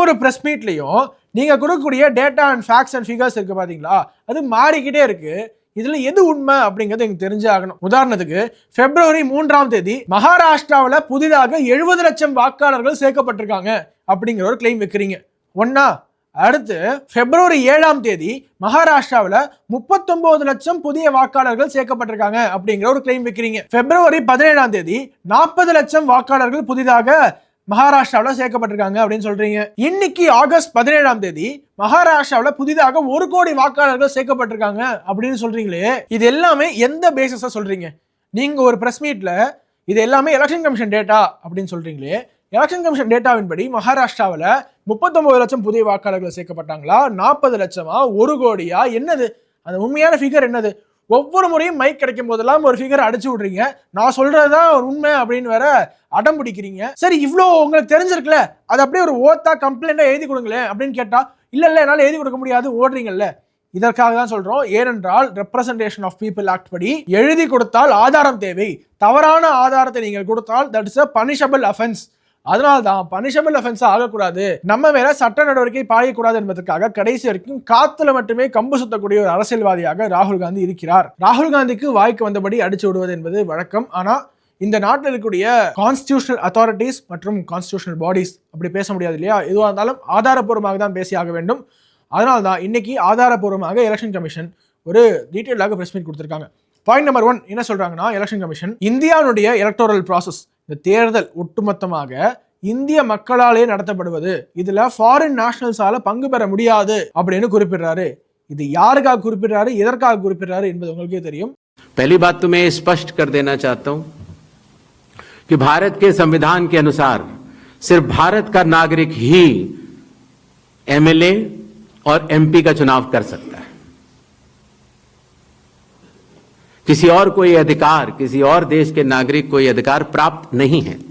ஒவ்வொரு ப்ரெஸ் மீட்லேயும் நீங்கள் கொடுக்கக்கூடிய data and facts and figures இருக்குது பார்த்தீங்களா அது மாறிக்கிட்டே இருக்குது இதில் எது உண்மை அப்படிங்கிறது எனக்கு தெரிஞ்சு ஆகணும் உதாரணத்துக்கு பிப்ரவரி மூன்றாம் தேதி மகாராஷ்டிராவில் புதிதாக எழுபது லட்சம் வாக்காளர்கள் சேர்க்கப்பட்டிருக்காங்க அப்படிங்கிற ஒரு கிளைம் வைக்கிறீங்க. ஒன்னா அடுத்து பிப்ரவரி ஏழாம் தேதி மகாராஷ்டிராவில் முப்பத்தொன்பது லட்சம் புதிய வாக்காளர்கள் சேர்க்கப்பட்டிருக்காங்க அப்படிங்கிற ஒரு கிளைம் வைக்கிறீங்க. பிப்ரவரி பதினேழாம் தேதி நாற்பது லட்சம் வாக்காளர்கள் புதிதாக மகாராஷ்டிராவில் சேர்க்கப்பட்டிருக்காங்க அப்படின்னு சொல்றீங்க. இன்னைக்கு ஆகஸ்ட் பதினேழாம் தேதி மகாராஷ்டிராவில் புதிதாக ஒரு கோடி வாக்காளர்கள் சேர்க்கப்பட்டிருக்காங்க அப்படின்னு சொல்றீங்களே. இது எல்லாமே எந்த பேசிஸா சொல்றீங்க? நீங்க ஒரு ப்ரெஸ் மீட்ல இது எல்லாமே எலெக்ஷன் கமிஷன் டேட்டா அப்படின்னு சொல்றீங்களே. எலெக்ஷன் கமிஷன் டேட்டாவின்படி மகாராஷ்டிராவில் முப்பத்தொன்பது லட்சம் புதிய வாக்காளர்கள் சேர்க்கப்பட்டாங்களா? நாற்பது லட்சமா? ஒரு கோடியா? என்னது? அந்த உண்மையான ஃபிகர் என்னது? ஒவ்வொரு முறையும் மைக் கிடைக்கும் போதெல்லாம் ஒரு ஃபிகர் அடிச்சு விடுறீங்க. நான் சொல்றதுதான் உண்மை அப்படின்னு வேற அடம் பிடிக்கிறீங்க. சரி இவ்வளோ உங்களுக்கு தெரிஞ்சிருக்குல்ல அது அப்படியே ஒரு ஓத்தா கம்ப்ளைண்டா எழுதி கொடுங்களேன் அப்படின்னு கேட்டா இல்ல இல்ல என்னால எழுதி கொடுக்க முடியாது ஓடுறீங்கல்ல. இதற்காக தான் சொல்றோம் ஏனென்றால் ரெப்ரசன்டேஷன் ஆஃப் பீப்புள் ஆக்ட் படி எழுதி கொடுத்தால் ஆதாரம் தேவை. தவறான ஆதாரத்தை நீங்கள் கொடுத்தால் that is a punishable offence அதனால தான் பனிஷபிள் அஃபென்ஸ் ஆகக்கூடாது. நம்ம மேல சட்ட நடவடிக்கை பாயக்கூடாது என்பதற்காக கடைசி வரைக்கும் காத்துல மட்டுமே கம்பு சுத்தக்கூடிய ஒரு அரசியல்வாதியாக ராகுல் காந்தி இருக்கிறார். ராகுல் காந்திக்கு வாய்க்கு வந்தபடி அடிச்சு விடுவது என்பது வழக்கம். ஆனா இந்த நாட்டில் இருக்கக்கூடிய கான்ஸ்டியூஷனல் அத்தாரிட்டிஸ் மற்றும் கான்ஸ்டியூஷனல் பாடிஸ் அப்படி பேச முடியாது இல்லையா? எதுவாக இருந்தாலும் ஆதாரப்பூர்வமாக தான் பேசி ஆக வேண்டும். அதனால தான் இன்னைக்கு ஆதாரப்பூர்வமாக எலெக்ஷன் கமிஷன் ஒரு டீட்டெயிலாக பிரஸ் மீட் கொடுத்துருக்காங்க. பாயிண்ட் நம்பர் ஒன் என்ன சொல்றாங்கன்னா எலெக்ஷன் கமிஷன் இந்தியாவுடைய எலக்டோரல் ப்ராசஸ் இந்த தேர்தல் ஒட்டுமொத்தமாக இந்திய மக்களாலே நடத்தப்படுவது இதுல ஃபாரின் நேஷனல்ஸால பங்கு பெற முடியாது அப்படின்னு குறிப்பிடுறாரு இது யாருக்காக குறிப்பிடுறாரு எதற்காக குறிப்பிடுறாரு என்பது உங்களுக்கே தெரியும் पहली बात तो मैं ये स्पष्ट कर देना चाहता हूं कि भारत के संविधान के अनुसार सिर्फ भारत का नागरिक ही एमएलए और एमपी का चुनाव कर सकता किसी और कोई अधिकार, किसी और देश के नागरिक को ये अधिकार प्राप्त नहीं है।